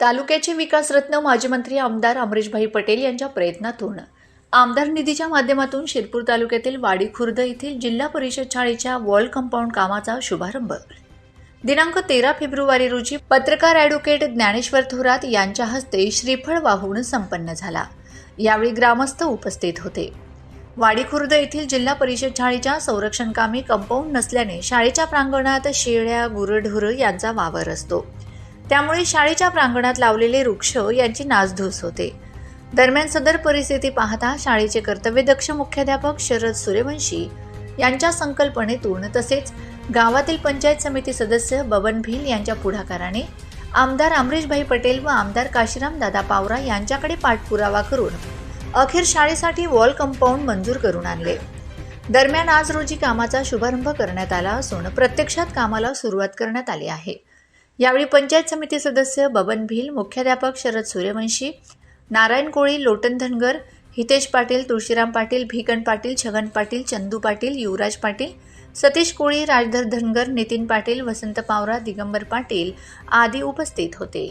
तालुक्याचे विकासरत्न माजी मंत्री आमदार अमरीशभाई पटेल यांच्या प्रयत्नातून आमदार निधीच्या माध्यमातून शिरपूर तालुक्यातील वाडी खुर्द येथील जिल्हा परिषद शाळेच्या वॉल कंपाऊंड कामाचा शुभारंभ. दिनांक तेरा फेब्रुवारी रोजी पत्रकार ॲडव्होकेट ज्ञानेश्वर थोरात यांच्या हस्ते श्रीफळ वाहून संपन्न झाला. यावेळी ग्रामस्थ उपस्थित होते. वाडीखुर्द येथील जिल्हा परिषद शाळेच्या संरक्षणकामी कंपाऊंड नसल्याने शाळेच्या प्रांगणात शेळ्या गुरढोरं यांचा वावर असतो. त्यामुळे शाळेच्या प्रांगणात लावलेले वृक्ष यांची नासधूस होते. दरम्यान सदर परिस्थिती पाहता शाळेचे कर्तव्यदक्ष मुख्याध्यापक शरद सूर्यवंशी यांच्या संकल्पनेतून तसेच गावातील पंचायत समिती सदस्य बबन भिल यांच्या पुढाकाराने आमदार अमरीशभाई पटेल व आमदार काशीराम दादा पावरा यांच्याकडे पाठपुरावा करून अखेर शाळेसाठी वॉल कंपाऊंड मंजूर करून आणले. दरम्यान आज रोजी कामाचा शुभारंभ करण्यात आला असून प्रत्यक्षात कामाला सुरुवात करण्यात आली आहे. यावेळी पंचायत समिती सदस्य बबन भिल मुख्याध्यापक शरद सूर्यवंशी नारायण कोळी लोटन धनगर हितेश पाटील तुळशीराम पाटील भिकन पाटील छगन पाटील चंदू पाटील युवराज पाटील सतीश कोळी राजधर धनगर नितीन पाटील वसंत पावरा दिगंबर पाटील आदी उपस्थित होते.